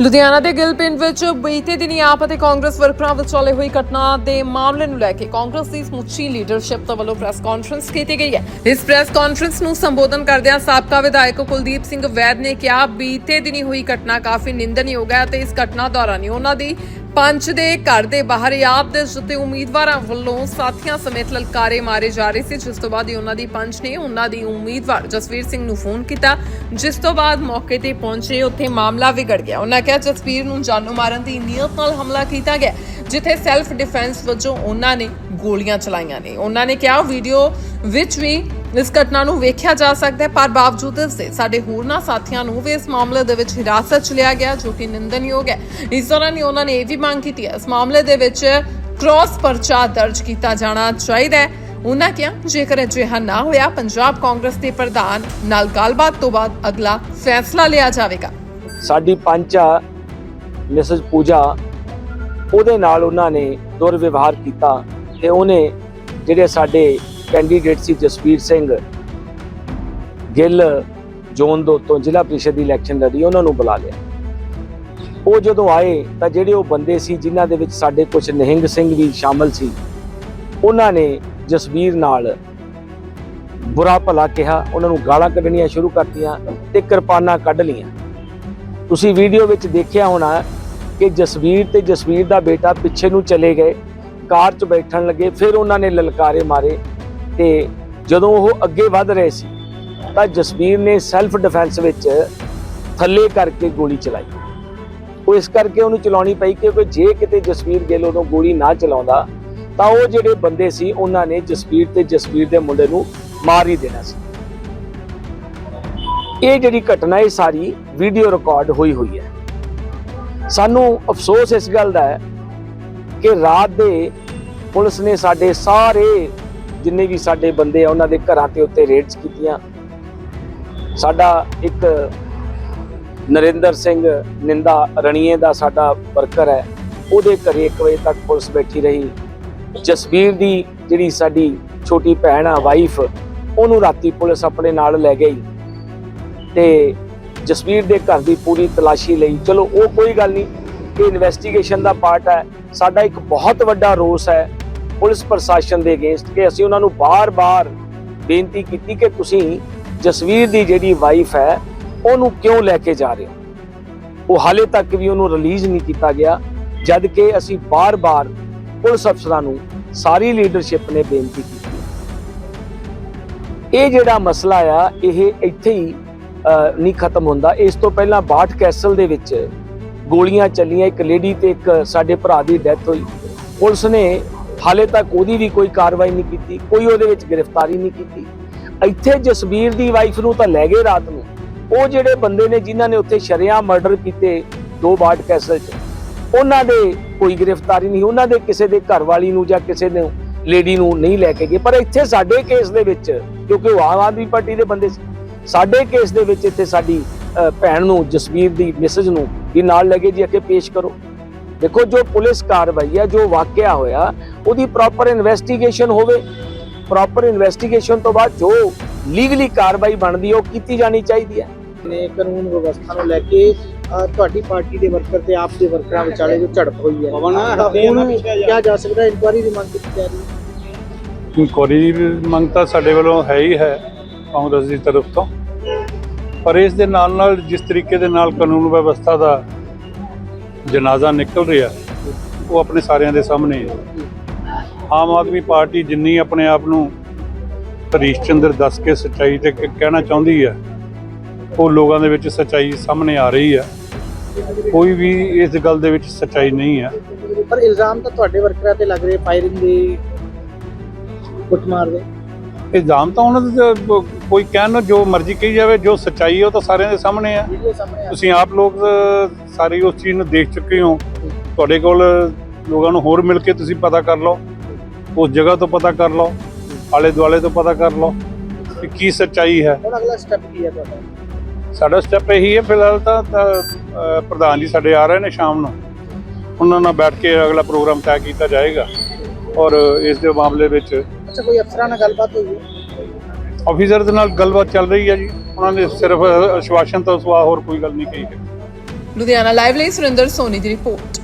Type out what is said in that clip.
ਲੁਧਿਆਣਾ ਦੇ ਗਿੱਲ ਪਿੰਡ ਵਿੱਚ ਬੀਤੇ ਦਿਨੀ ਆਪ ਅਤੇ ਕਾਂਗਰਸ ਵਰਕਰਾਂ ਵਿਚਾਲੇ ਹੋਈ ਘਟਨਾ ਦੇ ਮਾਮਲੇ ਨੂੰ ਲੈ ਕੇ ਕਾਂਗਰਸ ਦੀ ਸਮੁੱਚੀ ਲੀਡਰਸ਼ਿਪ ਤੋਂ ਵੱਲੋਂ ਪ੍ਰੈਸ ਕਾਨਫਰੰਸ ਕੀਤੀ ਗਈ ਹੈ। ਇਸ ਪ੍ਰੈਸ ਕਾਨਫਰੰਸ ਨੂੰ ਸੰਬੋਧਨ ਕਰਦਿਆਂ ਸਾਬਕਾ ਵਿਧਾਇਕ ਕੁਲਦੀਪ ਸਿੰਘ ਵੈਦ ਨੇ ਕਿਹਾ, ਬੀਤੇ ਦਿਨੀ ਹੋਈ ਘਟਨਾ ਕਾਫੀ ਨਿੰਦਨਯੋਗ ਹੈ ਤੇ ਇਸ ਘਟਨਾ ਦੌਰਾਨ ਹੀ ਉਹਨਾਂ ਦੀ ਪੰਚ ਦੇ ਘਰ ਦੇ ਬਾਹਰ ਆਪ ਦੇ ਜਿੱਤੇ ਉਮੀਦਵਾਰਾਂ ਵੱਲੋਂ ਸਾਥੀਆਂ ਸਮੇਤ ਲਲਕਾਰੇ ਮਾਰੇ ਜਾ ਰਹੇ ਸੀ, ਜਿਸ ਤੋਂ ਬਾਅਦ ਉਹਨਾਂ ਦੀ ਪੰਚ ਨੇ ਉਹਨਾਂ ਦੀ ਉਮੀਦਵਾਰ ਜਸਵੀਰ ਸਿੰਘ ਨੂੰ ਫੋਨ ਕੀਤਾ, ਜਿਸ ਤੋਂ ਬਾਅਦ ਮੌਕੇ ਤੇ ਪਹੁੰਚੇ, ਉੱਥੇ ਮਾਮਲਾ ਵਿਗੜ ਗਿਆ। ਉਹਨਾਂ ਕਿਹਾ, ਜਸਵੀਰ ਨੂੰ ਜਾਨੋਂ ਮਾਰਨ ਦੀ ਨੀਅਤ ਨਾਲ ਹਮਲਾ ਕੀਤਾ ਗਿਆ, ਜਿੱਥੇ ਸੈਲਫ ਡਿਫੈਂਸ ਵਜੋਂ ਉਹਨਾਂ ਨੇ ਗੋਲੀਆਂ ਚਲਾਈਆਂ ਨੇ। ਉਹਨਾਂ ਨੇ ਕਿਹਾ ਵੀਡੀਓ ਵਿੱਚ ਵੀ ਇਸ ਘਟਨਾ ਨੂੰ ਵੇਖਿਆ ਜਾ ਸਕਦਾ ਹੈ, ਪਰ ਬਾਵਜੂਦ ਇਸ ਦੇ ਸਾਡੇ ਹੋਰਨਾਂ ਸਾਥੀਆਂ ਨੂੰ ਵੀ ਇਸ ਮਾਮਲੇ ਦੇ ਵਿੱਚ ਹਿਰਾਸਤ 'ਚ ਲਿਆ ਗਿਆ, ਜੋ ਕਿ ਨਿੰਦਨਯੋਗ ਹੈ। ਇਸ ਦੌਰਾਨ ਹੀ ਉਹਨਾਂ ਨੇ ਇਹ ਵੀ ਮੰਗ ਕੀਤੀ ਹੈ, ਇਸ ਮਾਮਲੇ ਦੇ ਵਿੱਚ ਕ੍ਰਾਸ ਪਰਚਾ ਦਰਜ ਕੀਤਾ ਜਾਣਾ ਚਾਹੀਦਾ ਹੈ। ਉਹਨਾਂ ਕਿਹਾ, ਜੇਕਰ ਅਜਿਹਾ ਨਾ ਹੋਇਆ, ਪੰਜਾਬ ਕਾਂਗਰਸ ਦੇ ਪ੍ਰਧਾਨ ਨਾਲ ਗੱਲਬਾਤ ਤੋਂ ਬਾਅਦ ਅਗਲਾ ਫੈਸਲਾ ਲਿਆ ਜਾਵੇਗਾ। ਸਾਡੀ ਪੰਚ ਆ ਮਿਸਜ ਪੂਜਾ, ਉਹਦੇ ਨਾਲ ਉਹਨਾਂ ਨੇ ਦੁਰਵਿਵਹਾਰ ਕੀਤਾ ਤੇ ਉਹਨੇ ਜਿਹੜੇ ਸਾਡੇ ਕੈਂਡੀਡੇਟ ਸੀ ਜਸਵੀਰ ਸਿੰਘ ਗਿੱਲ ਜ਼ੋਨ ਦੋ ਤੋਂ ਜ਼ਿਲ੍ਹਾ ਪ੍ਰੀਸ਼ਦ ਦੀ ਇਲੈਕਸ਼ਨ ਲੜੀ, ਉਹਨਾਂ ਨੂੰ ਬੁਲਾ ਲਿਆ। ਉਹ ਜਦੋਂ ਆਏ ਤਾਂ ਜਿਹੜੇ ਉਹ ਬੰਦੇ ਸੀ ਜਿਨ੍ਹਾਂ ਦੇ ਵਿੱਚ ਸਾਡੇ ਕੁਝ ਨਿਹੰਗ ਸਿੰਘ ਵੀ ਸ਼ਾਮਲ ਸੀ, ਉਹਨਾਂ ਨੇ ਜਸਵੀਰ ਨਾਲ ਬੁਰਾ ਭਲਾ ਕਿਹਾ, ਉਹਨਾਂ ਨੂੰ ਗਾਲਾਂ ਕੱਢਣੀਆਂ ਸ਼ੁਰੂ ਕਰਤੀਆਂ ਤੇ ਕਿਰਪਾਨਾਂ ਕੱਢ ਲਈਆਂ। ਤੁਸੀਂ ਵੀਡੀਓ ਵਿੱਚ ਦੇਖਿਆ ਹੋਣਾ ਕਿ ਜਸਵੀਰ ਤੇ ਜਸਵੀਰ ਦਾ ਬੇਟਾ ਪਿੱਛੇ ਨੂੰ ਚਲੇ ਗਏ, ਕਾਰ 'ਚ ਬੈਠਣ ਲੱਗੇ, ਫਿਰ ਉਹਨਾਂ ਨੇ ਲਲਕਾਰੇ ਮਾਰੇ। ਤੇ ਜਦੋਂ ਉਹ ਅੱਗੇ ਵੱਧ ਰਹੇ ਸੀ, ਤਾਂ ਜਸਵੀਰ ਨੇ ਸੈਲਫ ਡਿਫੈਂਸ ਵਿੱਚ ਥੱਲੇ ਕਰਕੇ ਗੋਲੀ ਚਲਾਈ। ਉਹ ਇਸ ਕਰਕੇ ਉਹਨੂੰ ਚਲਾਉਣੀ ਪਈ ਕਿਉਂਕਿ ਜੇ ਕਿਤੇ ਜਸਵੀਰ ਗਿੱਲ ਉਦੋਂ ਗੋਲੀ ਨਾ ਚਲਾਉਂਦਾ, ਤਾਂ ਉਹ ਜਿਹੜੇ ਬੰਦੇ ਸੀ, ਉਹਨਾਂ ਨੇ ਜਸਵੀਰ ਤੇ ਜਸਵੀਰ ਦੇ ਮੁੰਡੇ ਨੂੰ ਮਾਰ ਹੀ ਦੇਣਾ ਸੀ। ਇਹ ਜਿਹੜੀ ਘਟਨਾ ਇਹ ਸਾਰੀ ਵੀਡੀਓ ਰਿਕਾਰਡ ਹੋਈ ਹੋਈ ਹੈ। ਸਾਨੂੰ ਅਫਸੋਸ ਇਸ ਗੱਲ ਦਾ ਹੈ ਕਿ ਰਾਤ ਦੇ ਪੁਲਿਸ ਨੇ ਸਾਡੇ ਸਾਰੇ ਜਿੰਨੇ ਵੀ ਸਾਡੇ ਬੰਦੇ ਆ, ਉਹਨਾਂ ਦੇ ਘਰਾਂ ਤੇ ਉੱਤੇ ਰੇਡਸ ਕੀਤੀਆਂ। ਸਾਡਾ ਇੱਕ ਨਰਿੰਦਰ ਸਿੰਘ ਨਿੰਦਾ ਰਣੀਏ ਦਾ ਸਾਡਾ ਵਰਕਰ ਹੈ। ਉਹਦੇ ਘਰੇ 1 ਵਜੇ ਤੱਕ ਪੁਲਿਸ ਬੈਠੀ ਰਹੀ। ਜਸਵੀਰ ਦੀ ਜਿਹੜੀ ਸਾਡੀ ਛੋਟੀ ਭੈਣ ਆ ਵਾਈਫ ਉਹਨੂੰ ਰਾਤੀ ਪੁਲਿਸ ਆਪਣੇ ਨਾਲ ਲੈ ਗਈ ਤੇ ਜਸਵੀਰ ਦੇ ਘਰ ਦੀ ਪੂਰੀ ਤਲਾਸ਼ੀ ਲਈ। ਚਲੋ, ਉਹ ਕੋਈ ਗੱਲ ਨਹੀਂ, ਇਹ ਇਨਵੈਸਟੀਗੇਸ਼ਨ ਦਾ ਪਾਰਟ ਹੈ। ਸਾਡਾ ਇੱਕ ਬਹੁਤ ਵੱਡਾ ਰੋਸ ਹੈ। ਪੁਲਿਸ ਪ੍ਰਸ਼ਾਸਨ ਦੇ ਅਗੇਂਸਟ ਕਿ ਅਸੀਂ ਉਹਨਾਂ ਨੂੰ ਬਾਰ-ਬਾਰ ਬੇਨਤੀ ਕੀਤੀ ਕਿ ਤੁਸੀਂ ਜਸਵੀਰ ਦੀ ਜਿਹੜੀ ਵਾਈਫ ਹੈ, ਉਹਨੂੰ ਕਿਉਂ ਲੈ ਕੇ ਜਾ ਰਹੇ ਹੋ? ਉਹ ਹਾਲੇ ਤੱਕ ਵੀ ਉਹਨੂੰ ਰਿਲੀਜ਼ ਨਹੀਂ ਕੀਤਾ ਗਿਆ ਜਦ ਕਿ ਅਸੀਂ ਬਾਰ-ਬਾਰ ਪੁਲਿਸ ਅਫਸਰਾਂ ਨੂੰ ਸਾਰੀ ਲੀਡਰਸ਼ਿਪ ਨੇ ਬੇਨਤੀ ਕੀਤੀ। ਇਹ ਜਿਹੜਾ ਮਸਲਾ ਆ, ਇਹ ਇੱਥੇ ਹੀ ਨਹੀਂ ਖਤਮ ਹੁੰਦਾ। ਇਸ ਤੋਂ ਪਹਿਲਾਂ ਬਾਠ ਕੈਸਲ ਦੇ ਵਿੱਚ ਗੋਲੀਆਂ ਚੱਲੀਆਂ, ਇੱਕ ਲੇਡੀ ਤੇ ਇੱਕ ਸਾਡੇ ਭਰਾ ਦੀ ਡੈਥ ਹੋਈ। ਪੁਲਿਸ ਨੇ ਹਾਲੇ ਤੱਕ ਉਹਦੀ ਵੀ ਕੋਈ ਕਾਰਵਾਈ ਨਹੀਂ ਕੀਤੀ, ਕੋਈ ਉਹਦੇ ਵਿੱਚ ਗ੍ਰਿਫਤਾਰੀ ਨਹੀਂ ਕੀਤੀ। ਇੱਥੇ ਜਸਬੀਰ ਦੀ ਵਾਈਫ ਨੂੰ ਤਾਂ ਲੈ ਗਏ ਰਾਤ ਨੂੰ। ਉਹ ਜਿਹੜੇ ਬੰਦੇ ਨੇ ਜਿਨ੍ਹਾਂ ਨੇ ਉੱਥੇ ਸ਼ਰਿਆਂ ਮਰਡਰ ਕੀਤੇ ਦੋ ਬਾਠ ਕੈਸਲ 'ਚ, ਉਹਨਾਂ ਦੇ ਕੋਈ ਗ੍ਰਿਫਤਾਰੀ ਨਹੀਂ, ਉਹਨਾਂ ਦੇ ਕਿਸੇ ਦੇ ਘਰ ਵਾਲੀ ਨੂੰ ਜਾਂ ਕਿਸੇ ਨੂੰ ਲੇਡੀ ਨੂੰ ਨਹੀਂ ਲੈ ਕੇ ਗਏ। ਪਰ ਇੱਥੇ ਸਾਡੇ ਕੇਸ ਦੇ ਵਿੱਚ, ਕਿਉਂਕਿ ਉਹ ਆਮ ਆਦਮੀ ਪਾਰਟੀ ਦੇ ਬੰਦੇ ਸੀ, ਸਾਡੇ ਕੇਸ ਦੇ ਵਿੱਚ ਇੱਥੇ ਸਾਡੀ ਭੈਣ ਨੂੰ ਜਸਵੀਰ ਦੀ ਮਿਸਜ ਨੂੰ ਵੀ ਨਾਲ ਲੈ ਕੇ ਜੀ, ਅੱਗੇ ਪੇਸ਼ ਕਰੋ। ਦੇਖੋ ਜੋ ਪੁਲਿਸ ਕਾਰਵਾਈ ਹੈ ਜੋ ਵਾਕਿਆ ਹੋਇਆ ਉਹਦੀ ਪ੍ਰੋਪਰ ਇਨਵੈਸਟੀਗੇਸ਼ਨ ਹੋਵੇ। ਪ੍ਰੋਪਰ ਇਨਵੈਸਟੀਗੇਸ਼ਨ ਤੋਂ ਬਾਅਦ ਜੋ ਲੀਗਲੀ ਕਾਰਵਾਈ ਬਣਦੀ ਹੈ ਉਹ ਕੀਤੀ ਜਾਣੀ ਚਾਹੀਦੀ ਹੈ ਨੇ ਕਾਨੂੰਨ ਵਿਵਸਥਾ ਨੂੰ ਲੈ ਕੇ ਤੁਹਾਡੀ ਪਾਰਟੀ ਦੇ ਵਰਕਰ ਤੇ ਆਪ ਦੇ ਵਰਕਰਾਂ ਵਿਚਾਲੇ ਜੋ ਝੜਪ ਹੋਈ ਹੈ ਹੁਣ ਕਿਹਾ ਜਾ ਸਕਦਾ ਇਨਕੁਆਰੀ ਦੀ ਮੰਗ ਕੀਤੀ ਜਾ ਰਹੀ ਹੈ? ਇਨਕੁਆਰੀ ਦੀ ਮੰਗ ਤਾਂ ਸਾਡੇ ਵੱਲੋਂ ਹੈ ਹੀ ਹੈ ਕਾਂਗਰਸ ਦੀ ਤਰਫ ਤੋਂ। ਪਰ ਇਸ ਦੇ ਨਾਲ ਨਾਲ ਜਿਸ ਤਰੀਕੇ ਦੇ ਨਾਲ ਕਾਨੂੰਨ ਵਿਵਸਥਾ ਦਾ ਜਨਾਜ਼ਾ ਨਿਕਲ ਰਿਹਾ, ਉਹ ਆਪਣੇ ਸਾਰਿਆਂ ਦੇ ਸਾਹਮਣੇ ਹੈ। ਆਮ ਆਦਮੀ ਪਾਰਟੀ ਜਿੰਨੀ ਆਪਣੇ ਆਪ ਨੂੰ ਹਰੀਸ਼ ਚੰਦਰ ਦੱਸ ਕੇ ਸੱਚਾਈ ਤੇ ਕਹਿਣਾ ਚਾਹੁੰਦੀ ਹੈ, ਉਹ ਲੋਕਾਂ ਦੇ ਵਿੱਚ ਸੱਚਾਈ ਸਾਹਮਣੇ ਆ ਰਹੀ ਹੈ। ਕੋਈ ਵੀ ਇਸ ਗੱਲ ਦੇ ਵਿੱਚ ਸੱਚਾਈ ਨਹੀਂ ਹੈ। ਪਰ ਇਲਜ਼ਾਮ ਤਾਂ ਤੁਹਾਡੇ ਵਰਕਰਾਂ ਤੇ ਲੱਗ ਰਹੇ ਫਾਇਰਿੰਗ ਦੇ ਕੁੱਟਮਾਰ ਦੇ। ਇਲਜ਼ਾਮ ਤਾਂ ਉਹਨਾਂ ਦੇ ਤੇ ਬ- ਕੋਈ ਕਹਿਣ ਜੋ ਮਰਜ਼ੀ ਕਹੀ ਜਾਵੇ ਜੋ ਸੱਚਾਈ ਹੈ ਉਹ ਤਾਂ ਸਾਰਿਆਂ ਦੇ ਸਾਹਮਣੇ ਆ। ਵੀਡੀਓ ਸਾਹਮਣੇ ਆ। ਤੁਸੀਂ ਆਪ ਲੋਕ ਅ, ਸਾਰੇ ਉਸ ਚੀਜ਼ ਨੂੰ ਦੇਖ ਚੁੱਕੇ ਹੋ। ਤੁਹਾਡੇ ਕੋਲ ਲੋਕਾਂ ਨੂੰ ਹੋਰ ਮਿਲ ਕੇ ਤੁਸੀਂ ਪਤਾ ਕਰ ਲਓ। ਉਸ ਜਗ੍ਹਾ ਤੋਂ ਪਤਾ ਕਰ ਲਓ। ਆਲੇ ਦੁਆਲੇ ਤੋਂ ਪਤਾ ਕਰ ਲਓ ਕਿ ਕੀ ਸੱਚਾਈ ਹੈ। ਹੁਣ ਅਗਲਾ ਸਟੈਪ ਕੀ ਹੈ ਤੁਹਾਡਾ? ਸਾਡਾ ਸਟੈਪ ਇਹੀ ਹੈ ਫਿਲਹਾਲ ਤਾਂ ਤਾਂ, ਅ, ਪ੍ਰਧਾਨ ਜੀ ਸਾਡੇ ਆ ਰਹੇ ਨੇ ਸ਼ਾਮ ਨੂੰ। ਉਹਨਾਂ ਨਾਲ ਬੈਠ ਕੇ ਅਗਲਾ ਪ੍ਰੋਗਰਾਮ ਤੈਅ ਕੀਤਾ ਜਾਏਗਾ। ਔਰ ਇਸ ਦੇ ਮਾਮਲੇ ਵਿੱਚ ਅੱਛਾ ਕੋਈ ਅਫਸਰਾਂ ਨਾਲ ਗੱਲਬਾਤ ਹੋਈ? ਹੈ ਆਫੀਸਰ ਦੇ ਨਾਲ ਗੱਲਬਾਤ ਚੱਲ ਰਹੀ ਹੈ ਜੀ। ਉਹਨਾਂ ਨੇ ਸਿਰਫ ਅਸ਼ਵਾਸਨ ਤੋਂ ਸਿਵਾ ਹੋਰ ਕੋਈ ਗੱਲ ਨਹੀਂ ਕਹੀ ਹੈ। ਲੁਧਿਆਣਾ ਲਾਈਵ ਲਈ ਸੁਰਿੰਦਰ ਸੋਨੀ ਦੀ ਰਿਪੋਰਟ।